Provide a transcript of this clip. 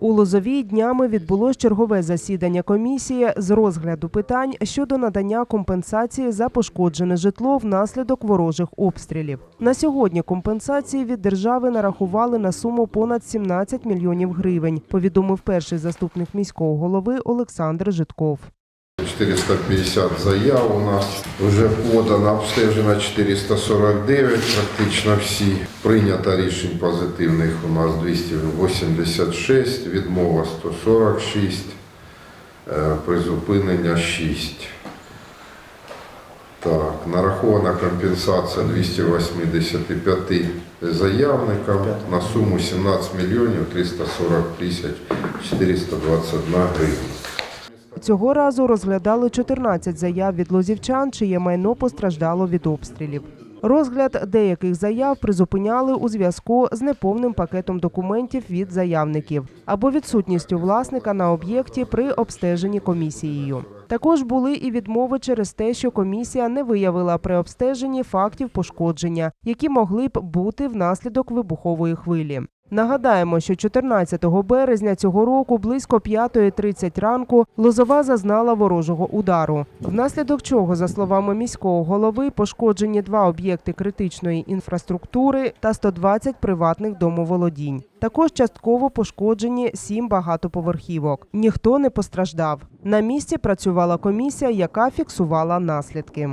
У Лозовій днями відбулось чергове засідання комісії з розгляду питань щодо надання компенсації за пошкоджене житло внаслідок ворожих обстрілів. На сьогодні компенсації від держави нарахували на суму понад 17 мільйонів гривень. Повідомив перший заступник міського голови Олександр Житков. 450 заяв у нас вже подано, обстежено 449, практично всі. Прийнято рішень позитивних у нас 286, відмова 146, е, призупинення 6. Так, нарахована компенсація 285 заявникам на суму 17 мільйонів 340 тисяч 421 гривень. Цього разу розглядали 14 заяв від лозівчан, чиє майно постраждало від обстрілів. Розгляд деяких заяв призупиняли у зв'язку з неповним пакетом документів від заявників або відсутністю власника на об'єкті при обстеженні комісією. Також були і відмови через те, що комісія не виявила при обстеженні фактів пошкодження, які могли б бути внаслідок вибухової хвилі. Нагадаємо, що 14 березня цього року близько 5.30 ранку Лозова зазнала ворожого удару, внаслідок чого, за словами міського голови, пошкоджені два об'єкти критичної інфраструктури та 120 приватних домоволодінь. Також частково пошкоджені сім багатоповерхівок. Ніхто не постраждав. На місці працювала комісія, яка фіксувала наслідки.